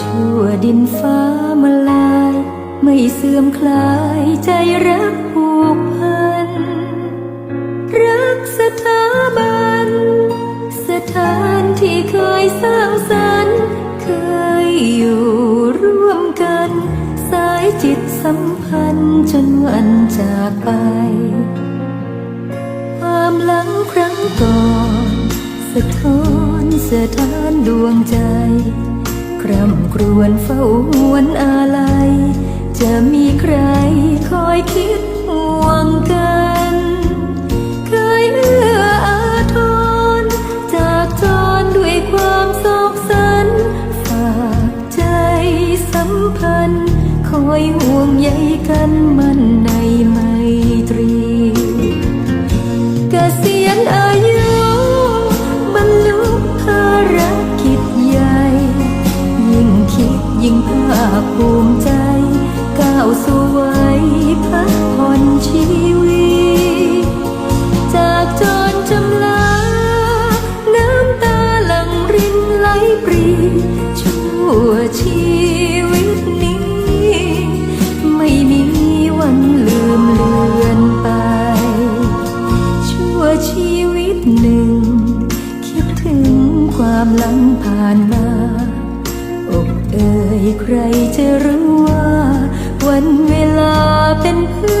ชั่วดินฟ้ามาลาย ไม่เสื่อมคลายใจรักผูกพัน รักสถาบัน สถานที่เคยสร้างสรรค์เคยอยู่ร่วมกัน สายจิตสัมพันธ์จนวันจากไป ความหลังครั้งก่อน สะท้อนสะท้านดวงใจ คร่ำครวญเฝ้าวนอาลัย จะมีใครคอยคิดห่วงกัน เคยเอื้ออาทรจากจรด้วยความโศกสัน ฝากใจสัมพันธ์ คอยห่วงใยกันมัน คิดยิ่งภาคภูมิใจ ก้าวสู่วัยพักผ่อนชีวิต จากจนจำลา น้ำตาหลั่งรินไหลปรีชั่วชีวิตนี้ ไม่มีวันลืมเลือนไป ชั่วชีวิตหนึ่ง คิดถึงความหลังผ่านมา ใครจะรู้ว่า วันเวลาเป็นเพื่อ